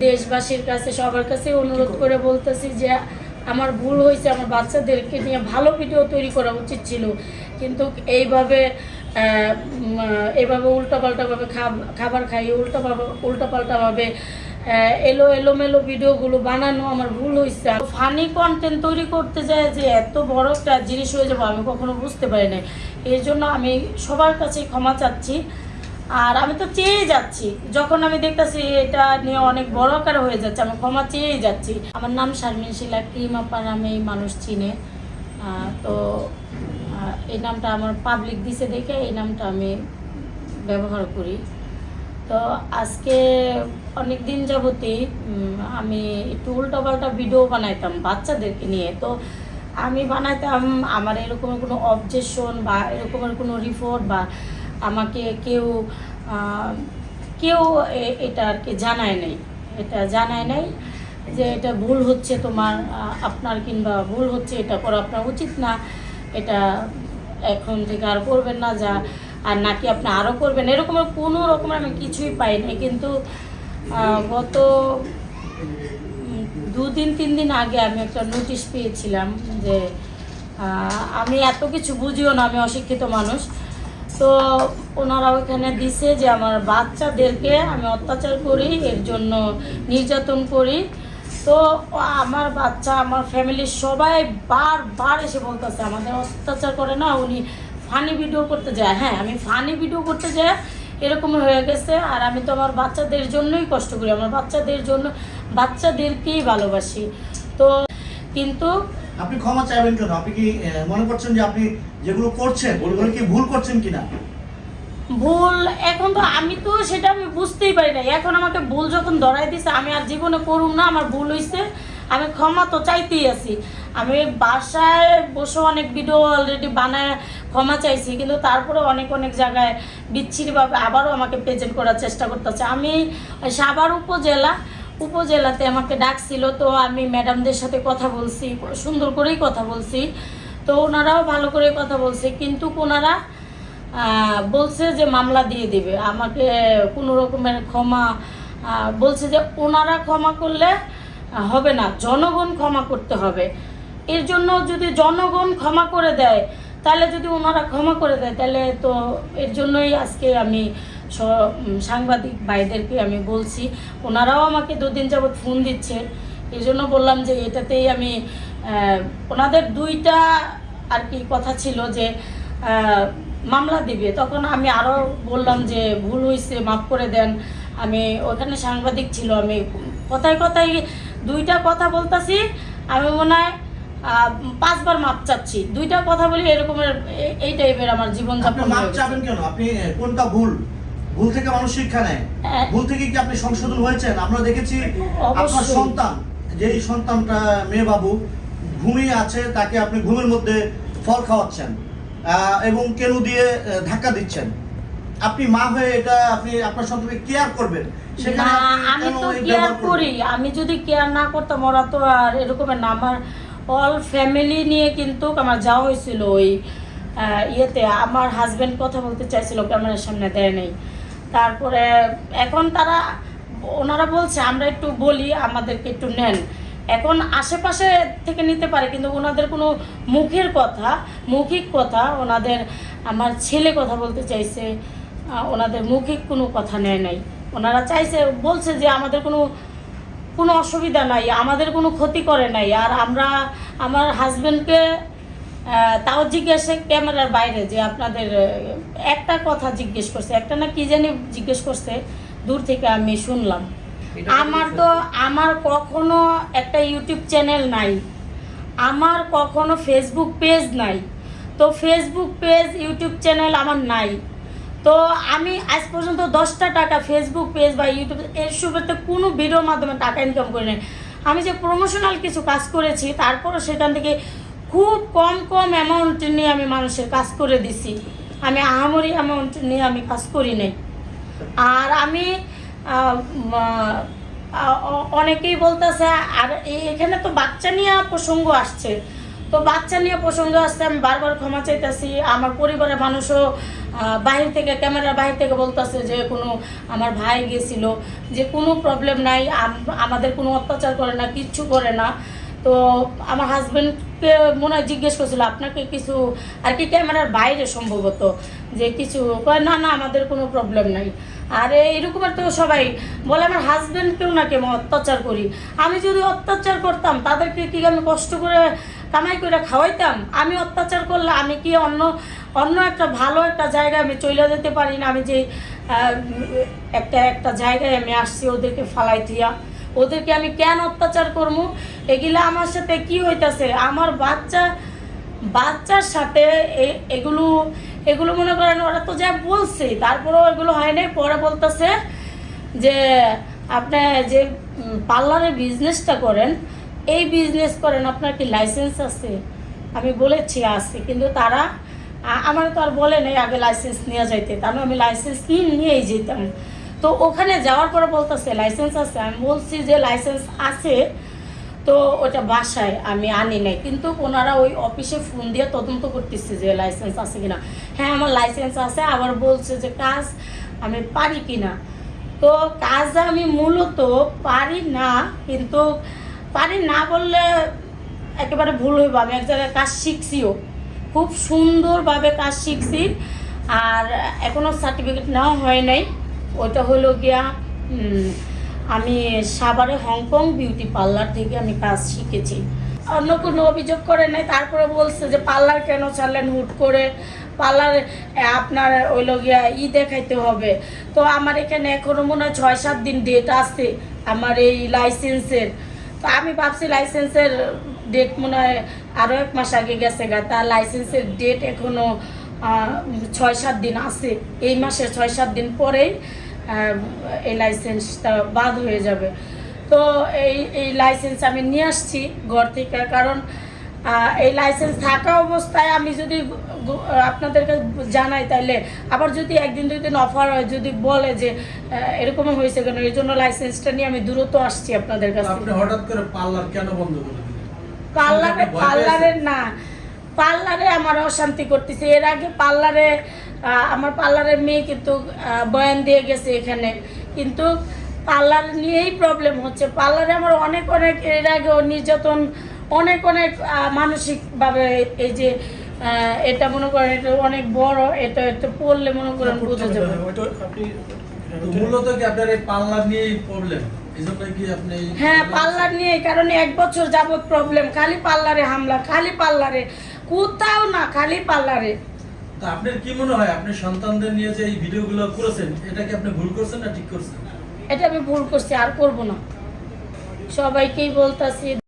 দেশবাসীর কাছে, সবার কাছে অনুরোধ করে বলতেছি যে আমার ভুল হয়েছে, আমার বাচ্চাদেরকে নিয়ে ভালো ভিডিও তৈরি করা উচিত ছিল। কিন্তু এইভাবে এইভাবে উল্টাপাল্টাভাবে খাব- খাবার খাই উল্টা উল্টাপাল্টাভাবে এলো, এলোমেলো ভিডিওগুলো বানানো আমার ভুল হয়েছে। ফানি কন্টেন্ট তৈরি করতে যায় যে এত বড় একটা জিনিস হয়ে যাব, আমি কখনো বুঝতে পারি না এই জন্য আমি সবার কাছে ক্ষমা চাচ্ছি। আর আমি তো চেয়ে যাচ্ছি। যখন আমি দেখতেছি এটা নিয়ে অনেক বড় আকার হয়ে যাচ্ছে, আমি ক্ষমা চেয়েই যাচ্ছি। আমার নাম শারমিন শিলা ক্রিমাপা নামে মানুষ চিনে। তো এই নামটা আমার পাবলিক দিছে দেখে এই নামটা আমি ব্যবহার করি। তো আজকে অনেক দিন যাবতই আমি একটু উল্টোপাল্টা ভিডিও বানাইতাম বাচ্চাদেরকে নিয়ে। তো আমি বানাইতাম আমার এরকমের কোনো অবজেকশন বা এরকমের কোনো রিপোর্ট বা আমাকে কেউ কেউ এটা আর কি জানায় নাই। এটা জানায় নাই যে এটা ভুল হচ্ছে তোমার আপনার কিংবা ভুল হচ্ছে, এটা করা আপনার উচিত না। এটা এখন থেকে আর করবেন না যা, আর নাকি আপনি আরও করবেন। এরকমের কোনো রকমের আমি কিছুই পাই নাই। কিন্তু গত দুদিন, তিন দিন আগে আমি একটা নোটিশ পেয়েছিলাম যে আমি এত কিছু বুঝিও না, আমি অশিক্ষিত মানুষ। তো ওনারা ওখানে দিছে যে আমার বাচ্চাদেরকে আমি অত্যাচার করি, এর জন্য নির্যাতন করি। তো আমার বাচ্চা, আমার ফ্যামিলির সবাই বারবার এসে বলতেছে, আমাদের অত্যাচার করে না, উনি ফানি ভিডিও করতে যায়। হ্যাঁ আমি ফানি ভিডিও করতে যাই, এরকম হয়ে গেছে। আর আমি তো আমার বাচ্চাদের জন্যই কষ্ট করি, আমার বাচ্চাদের জন্য, বাচ্চাদেরকেই ভালোবাসি। তো কিন্তু আপনি ক্ষমা চাইবেন কেন? আপনি কি মনে করছেন যে আপনি যেগুলো করছেন ওগুলো কি ভুল করছেন কিনা? ভুল এখন তো আমি তো সেটা আমি বুঝতেই পারি না এখন আমাকে ভুল যখন ধরাই দিছে আমি আর জীবনে করুম না আমার ভুল হয়েছে আমি ক্ষমা তো চাইতেই আছি। আমি বাসায় বসে অনেক ভিডিও অলরেডি বানায় ক্ষমা চাইছি কিন্তু তারপরে অনেক অনেক জায়গায় বিচ্ছিরিভাবে আবারও আমাকে প্রেজেন্ট করার চেষ্টা করতেছে। আমি সাভার উপজেলা উপজেলাতে আমাকে ডাকছিল, তো আমি ম্যাডামদের সাথে কথা বলছি, সুন্দর করেই কথা বলছি। তো ওনারাও ভালো করে কথা বলছে, কিন্তু ওনারা বলছে যে মামলা দিয়ে দিবে। আমাকে কোনো রকমের ক্ষমা বলছে যে ওনারা ক্ষমা করলে হবে না, জনগণ ক্ষমা করতে হবে। এর জন্য যদি জনগণ ক্ষমা করে দেয়, তাহলে যদি ওনারা ক্ষমা করে দেয়, তাহলে তো এর জন্যই আজকে আমি সাংবাদিক ভাইদেরকে আমি বলছি ওনারাও আমাকে দুদিন যাবৎ ফোন দিচ্ছে। এই জন্য বললাম যে এটাতেই আমি ওনাদের দুইটা আর কি কথা ছিল যে মামলা দিবে। তখন আমি আরও বললাম যে ভুল হয়েছে মাফ করে দেন। আমি ওখানে সাংবাদিক ছিল আমি কথায় কথায় দুইটা কথা বলতাছি আমি মনে হয় পাঁচবার মাপ চাচ্ছি। দুইটা কথা বলি এরকমের এই টাইপের আমার জীবনযাপন মাপ চাবেন কেন? আপনি কোনটা ভুল? ভুল থেকে মানুষ শিক্ষা নেয়। হ্যাঁ। ভুল থেকে কি আপনি সংশোধন হয়েছেন? আমরা দেখেছি আপনার সন্তান যেই সন্তানটা মেয়ে বাবু ঘুমিয়ে আছে তাকে আপনি ঘুমের মধ্যে ফল খাওয়াচ্ছেন এবং কেনু দিয়ে ধাক্কা দিচ্ছেন। আপনি মা হয়ে এটা আপনি আপনার সন্তানকে কেয়ার করবেন। সেখানে আমি তো কেয়ার করি। আমি যদি কেয়ার না করতাম ওরা তো আর এরকমের না। আমার অল ফ্যামিলি নিয়ে কিন্তু আমার যাওয়া হয়েছিল ওই ইয়েতে। আমার হাজবেন্ড কথা বলতে চাইছিল ক্যামেরার সামনে দেয় নেই। তারপরে এখন তারা, ওনারা বলছে, আমরা একটু বলি, আমাদেরকে একটু নেন। এখন আশেপাশে থেকে নিতে পারে, কিন্তু ওনাদের কোনো মুখের কথা, মৌখিক কথা, ওনাদের আমার ছেলে কথা বলতে চাইছে ওনাদের মৌখিক কোনো কথা নেয় নাই। ওনারা চাইছে, বলছে যে আমাদের কোনো কোনো অসুবিধা নাই, আমাদের কোনো ক্ষতি করে নাই, আর আমরা, আমার হাজব্যান্ডকে তাও জিজ্ঞাসা ক্যামেরার বাইরে যে আপনাদের একটা কথা জিজ্ঞেস করছে একটা না কি জানি জিজ্ঞেস করছে দূর থেকে আমি শুনলাম। আমার তো আমার কখনো একটা ইউটিউব চ্যানেল নাই আমার কখনো ফেসবুক পেজ নাই তো ফেসবুক পেজ ইউটিউব চ্যানেল আমার নাই। তো আমি আজ পর্যন্ত দশটা টাকা ফেসবুক পেজ বা ইউটিউব এর সুবিধা কোনো ভিডিওর মাধ্যমে টাকা ইনকাম করি নাই। আমি যে প্রমোশনাল কিছু কাজ করেছি তারপরও সেখান থেকে খুব কম কম অ্যামাউন্ট নিয়ে আমি মানুষের কাজ করে দিছি। আমি আহামরি অ্যামাউন্ট নিয়ে আমি কাজ করি নাই। আর আমি অনেকেই বলতেছে, আর এখানে তো বাচ্চা নিয়ে প্রসঙ্গ আসছে। তো বাচ্চা নিয়ে প্রসঙ্গ আসছে, আমি বারবার ক্ষমা চাইতেছি। আমার পরিবারের মানুষও বাহির থেকে, ক্যামেরার বাহির থেকে বলতেছে যে, কোনো, আমার ভাই গেছিল, যে কোনো প্রবলেম নাই আমাদের কোনো অত্যাচার করে না, কিচ্ছু করে না। তো আমার হাজব্যান্ডকে মনে হয় জিজ্ঞেস করছিল, আপনাকে কিছু আর কি ক্যামেরার বাইরে সম্ভবত, যে কিছু না না, আমাদের কোনো প্রবলেম নাই। আর এইরকমের তো সবাই বলে, আমার হাজব্যান্ডকেও না কেমন, অত্যাচার করি। আমি যদি অত্যাচার করতাম, তাদেরকে কি আমি কষ্ট করে কামাই করে খাওয়াইতাম? আমি অত্যাচার করলে আমি কি অন্য অন্য একটা ভালো একটা জায়গায় আমি চলে যেতে পারি না? আমি যে একটা একটা জায়গায় আমি আসছি ওদেরকে ফালাই থিয়া ওদেরকে আমি কেন অত্যাচার করব এগুলা আমার সাথে কি হইতাছে? আমার বাচ্চা, বাচ্চার সাথে এগুলো এগুলো মনে করেন ওরা তো যা বলছে, তারপরেও এগুলো হয় নাই। পরে বলতেছে যে, আপনি যে পার্লারের বিজনেসটা করেন, এই বিজনেস করেন, আপনার কি লাইসেন্স আছে? আমি বলেছি, আছে। কিন্তু তারা আমার তো আর বলে নেই আগে লাইসেন্স নিয়ে যাইতে। তার মানে আমি লাইসেন্স নিয়ে, নিয়েই যেতাম তো ওখানে যাওয়ার পরে বলতেছে লাইসেন্স আছে। আমি বলছি যে লাইসেন্স আছে। তো ওটা বাসায় আমি আনি নাই। কিন্তু ওনারা ওই অফিসে ফোন দিয়ে তদন্ত করতেছে যে লাইসেন্স আছে কিনা? হ্যাঁ আমার লাইসেন্স আছে। আবার বলছে যে, কাজ আমি পারি কিনা? তো কাজ আমি মূলত পারি না, কিন্তু পারি না বললে একেবারে ভুল হইব। আমি এক জায়গায় কাজ শিখছিও। খুব সুন্দরভাবে কাজ শিখছি। আর এখনও সার্টিফিকেট নেওয়া হয় নাই। ওটা হলো গিয়া আমি সাভারে হংকং বিউটি পার্লার থেকে আমি কাজ শিখেছি। অন্য কোনো অভিযোগ করে নাই, তারপরে বলছে যে পার্লার কেন ছাড়লেন হুট করে? পার্লার আপনার ওই গিয়া ই দেখাইতে হবে। তো আমার এখানে এখনও মনে হয় ছয় সাত দিন ডেট আছে আমার এই লাইসেন্সের তো আমি ভাবছি লাইসেন্সের ডেট মনে হয় আরও এক মাস আগে গেছে গা তার লাইসেন্সের ডেট এখনও ছয় সাত দিন আছে। এই মাসের ছয় সাত দিন পরেই এই লাইসেন্সটা বাদ হয়ে যাবে। তো এই এই লাইসেন্স আমি নিয়ে আসছি ঘর থেকে কারণ এই লাইসেন্স থাকা অবস্থায় আমি যদি আপনাদেরকে জানাই তাইলে আবার যদি একদিন দুই দিন অফার হয় যদি বলে যে এরকম হয়েছে কেন এই জন্য লাইসেন্সটা নিয়ে আমি দূরত্ব আসছি আপনাদের কাছে। আপনি হঠাৎ করে পার্লার কেন বন্ধ করে পার্লারে আপনি ভয় পার্লারে না পার্লারে আমার অশান্তি করতেছে। এর আগে পার্লারে আমার পার্লারের মেয়ে কিন্তু বয়ান দিয়ে গেছে এখানে। কিন্তু পার্লার নিয়েই প্রবলেম হচ্ছে। পার্লারে আমার অনেক অনেক এর আগেও নির্যাতন অনেক অনেক মানসিকভাবে এই যে এটা মনে করেন এটা অনেক বড় এটা এটা পড়লে মনে করেন বোঝা যাবে। মূলত কি আপনার এই পার্লার নিয়েই প্রবলেম হ্যাঁ পার্লার নিয়ে কারণ এক বছর যাবত প্রবলেম খালি পার্লারে হামলা খালি পার্লারে। কোথাও না খালি পার্লারে। তো আপনার কি মনে হয় আপনি সন্তানদের নিয়ে যে এই ভিডিওগুলো করেছেন এটা কি আপনি ভুল করছেন না ঠিক করছেন? এটা আমি ভুল করছি আর করব না। সবাইকেই বলতাছি